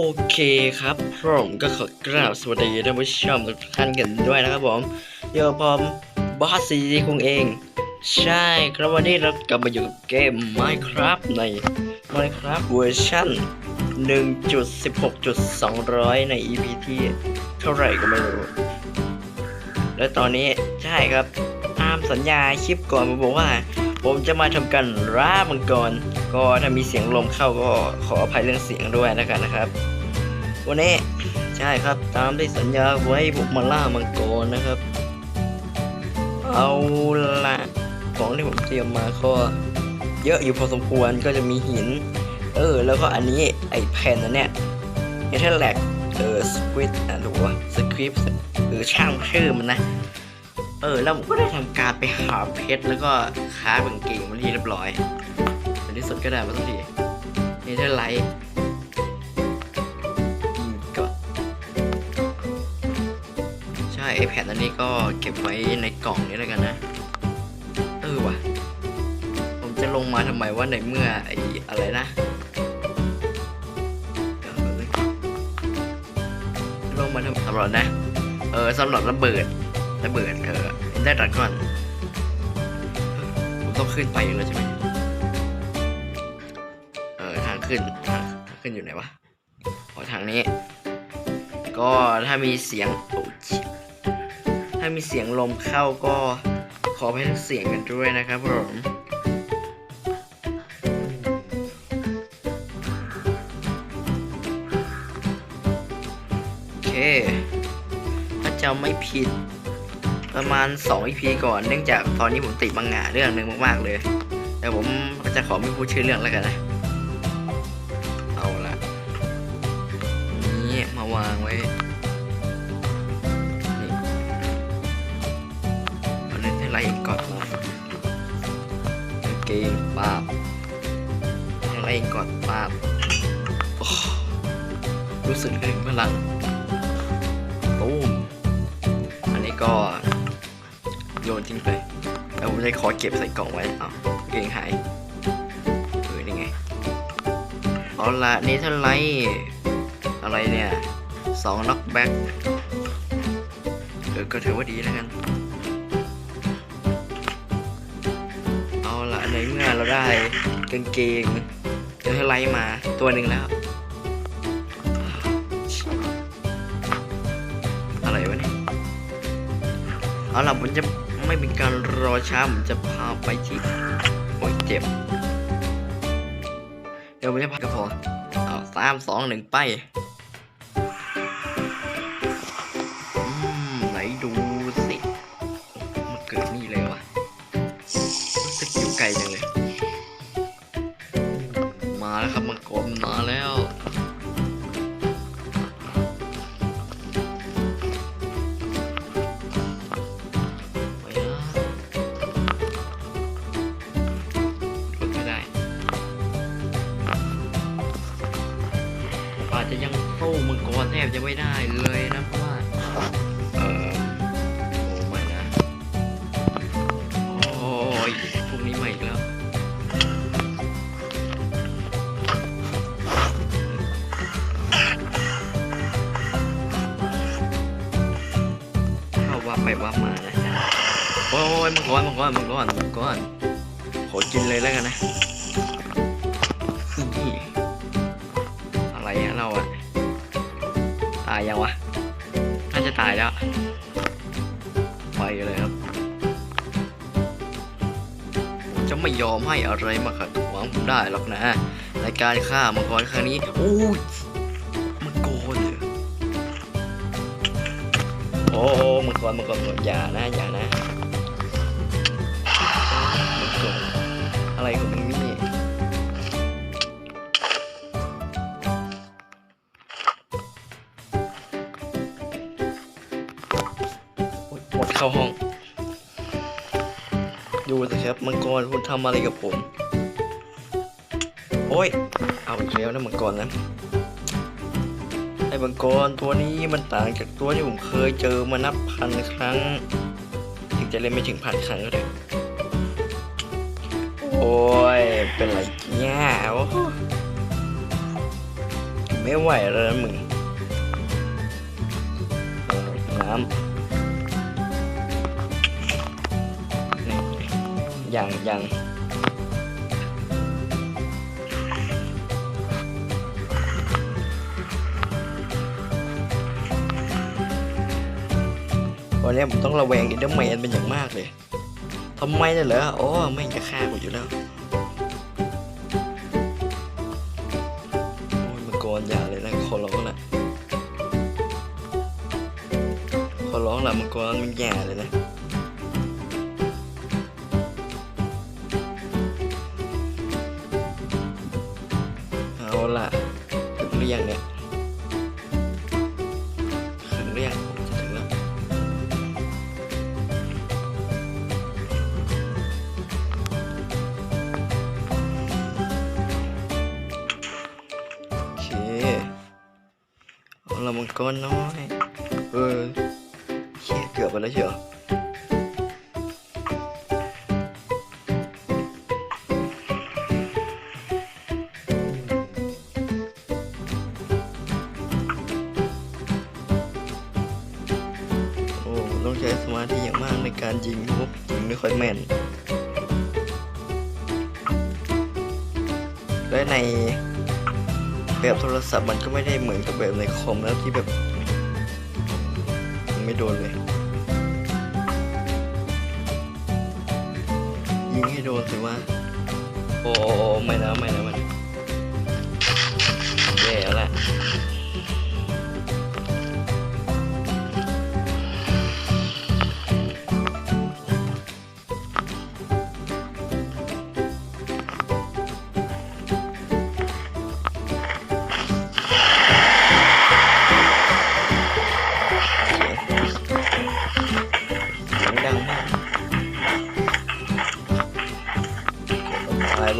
โอเคครับผมก็ขอกราบสวัสดีท่านผู้ชมทุกท่านกันด้วยนะครับผมอยู่กับผมบอสซีคงเอง ใช่ครับวันนี้เรากลับมาอยู่กับเกม Minecraft ใน Minecraft เวอร์ชัน1.16.200 ใน EP ที่เท่าไหร่ก็ไม่รู้ และตอนนี้ใช่ครับตามสัญญาคลิปก่อนผมบอกว่า ผมจะมาทำการร่ามังกร ก็ถ้ามีเสียงลมเข้าก็ขออภัยเรื่องเสียงด้วยแล้วกันนะครับ วันนี้ใช่ครับตามที่สัญญาไว้ผมมาล่ามังกรนะครับ เอาละของที่ผมเตรียมมาก็เยอะอยู่พอสมควรก็จะมีหิน เออ แล้วก็อันนี้ไอแผ่นอันเนี้ยเอเทอร์แลกเออสควิตอะถูกว่าสคริปต์เออช่างชื่อมันนะเออแล้วผมก็ได้ทำการไปหาเพชรแล้วก็ค้าบังเกงมาที่เรียบร้อย ที่สุดก็ได้มาสักทีนี่ได้ไลท์ก่อนใช่ไอแผ่นอันนี้ก็เก็บไว้ในกล่องนี้แล้วกันนะ เออว่ะ ผมจะลงมาทำไมว่าในเมื่อไออะไรนะลงมาทำสำหรับนะ เออสำหรับระเบิดระเบิดเออได้ดัดก่อน ผมต้องขึ้นไปอยู่แล้วใช่ไหม ขึ้นทางทางขึ้นอยู่ไหนวะขอทางนี้ ก็ถ้ามีเสียงโอ้ชถ้ามีเสียงลมเข้าก็ขอให้ทั้งเสียงกันด้วยนะครับผมโอเค ถ้าจำไม่ผิดประมาณ 2 EP ก่อนเนื่องจากตอนนี้ผมติดมังงะเรื่องหนึ่งมากๆเลย แต่ผมจะขอไม่พูดชื่อเรื่องแล้วกันนะาวางไว้นี่อาเล่นให้ไล่ก่อนนะกางเกงปาบให้ไล่ก่อนปาบรู้สึกถึงพลังตูมอันนี้ก็โยนทิ้งไป แล้วผมจะขอเก็บใส่กล่องไว้อ้าเกงหายเออนี่ไง เอาละนี่เท่าไรอะไรเนี่ย สองน็อกแบ็กเออก็ถือว่าดีแล้วกัน เอาละในเมื่อเราได้กางเกงเท่าไรมาตัวหนึ่งแล้ว อะไรวะเนี่ย เอาล่ะผมจะไม่เป็นการรอช้าผมจะพาไปที่โอ้ยเจ็บ เดี๋ยวผมจะพาก็พอเอาสามสองหนึ่งไป ไม่ได้เลยนะเพราะว่าเออโอ้ไม่นะโอ้ยพวกนี้มาอีกแล้วเข้าว่าไปว่ามานะจ๊ะโอ้ยมังกรมังกรมังกรมังกรขอกินเลยแล้วกันนะนี่อะไรอะเราอะายยังวะ น่าจะตายแล้วไปเลยครับผมจะไม่ยอมให้อะไรมาขัดขวางผมได้หรอกนะในการฆ่ามังกรครั้งนี้โอ้ยมังกรเหรอโอ้มังกรมังกรอย่านะอย่านะ เข้าห้อง ดูสิครับมังกรคุณทำอะไรกับผม โอ้ย เอาอีกแล้วนะมังกรนะไอ้มังกรตัวนี้มันต่างจากตัวที่ผมเคยเจอมานับพันครั้ง ถึงจะเล่นไม่ถึงพันครั้งก็เถอะโอ้ย เป็นไรเนี่ยไม่ไหวแล้วนะมึงน้ำ ยังยังวันนี้ผมต้องระแวงอินเดอร์แมนเป็นอย่างมากเลยทำไมเนี่ยเหรอโอ้ไม่งจะฆ่ากูอยู่แล้วโอ้ยมังกรอย่าเลยนะขอร้องละขอร้องละมังกรมันอย่าเลยนะ รือยังเนี่ยถึงหรือยังจะถึงแล้วโอเคเอาละมังกรน้อยเออเชี่ยเกือบไปแล้วเชียว การยิงพวกยิงไม่ค่อยแม่น และในแบบโทรศัพท์มันก็ไม่ได้เหมือนกับแบบในคอมแล้วที่แบบยิงไม่โดนเลย ยิงให้โดนสิว่า โอ้ไม่นะไม่นะม่นแย่แล้วแหละ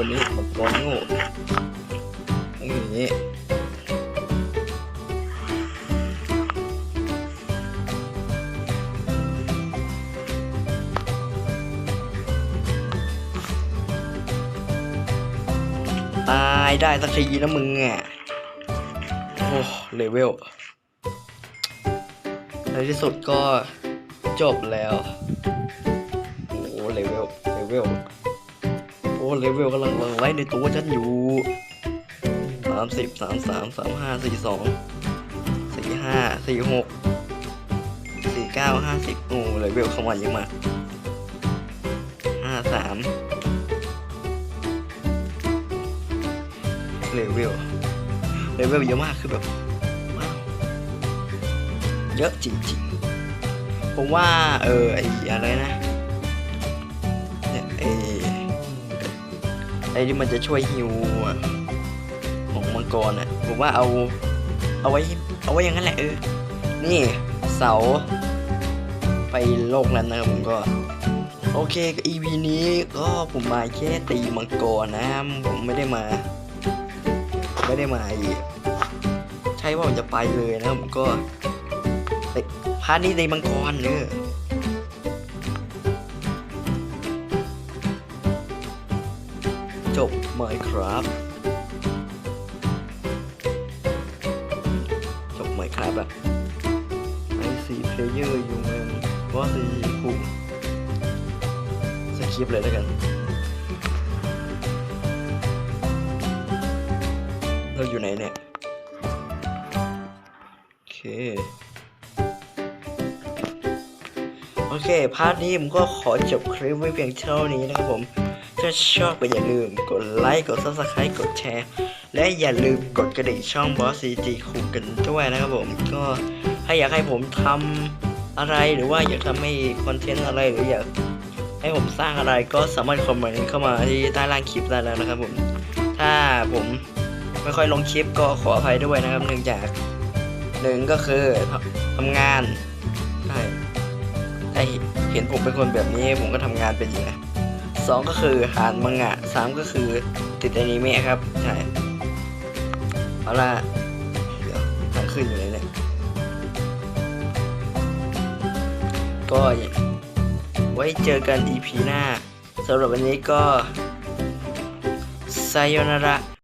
วันนี้มันร้อนโง่อย่างนี้ตายได้สักทีนะมึงอะ โอ้เลเวลในที่สุดก็จบแล้ว โอ้เลเวลเลเวล เลเวลกำลังไล่ในตัวฉันอยู่สามสิบสามสามสามห้าสี่สองสี่ห้าสี่หกสี่เก้าห้าสิบโอ้เลเวลเข้ามาเยอะมากห้าสามเลเวลเลเวลเยอะมากคือแบบว้าวเยอะจริงๆผมว่า เออไออะไรนะเนี่ยไอ อที่มันจะช่วยฮิวของมังกรอะผมว่าเอาเอาไว้เอาไว้อย่างนั้นแหละเออ นี่เสา ไปโลกนั้นนะผมก็ โอเคกับ EP นี้ก็ผมมาแค่ตีมังกรนะผมไม่ได้มา ไม่ได้มาอีกใช่ว่าผมจะไปเลยนะผมก็พาร์ทนี้ในมังกรเนอะ จบไหมครับจบไหมครับอะไอซีเพลเยอร์อยู่เมืองว่าซีกลุ่มสคริปเลยแล้วกัน เราอยู่ไหนเนี่ย โอเคโอเค พาร์ทนี้ผมก็ขอจบคลิปไว้เพียงเท่านี้นะครับผม ถ้าชอบก็อย่าลืมกดไลค์กดซับสไครต์กดแชร์ และอย่าลืมกดกระดิ่งช่องบอสซีจีคุกกันด้วยนะครับผมก็ถ้าอยากให้ผมทำอะไรหรือว่าอยากทำให้คอนเทนต์อะไรหรืออยากให้ผมสร้างอะไรก็สามารถคอมเมนต์เข้ามาที่ใต้ล่างคลิปได้แล้วนะครับผมถ้าผมไม่ค่อยลงคลิปก็ขออภัยด้วยนะครับเนื่องจากหนึ่งก็คือทำงานใช่ถ้าเห็นผมเป็นคนแบบนี้ผมก็ทำงานเป็นอย่างนี้ 2 ก็คือหานมังงะ 3 ก็คือติดอนิเมะครับใช่เอาละเดี๋ยวทางขึ้นอยู่เลยเนี่ยก็ไว้เจอกัน EP หน้าสำหรับวันนี้ก็ไซโยนาระ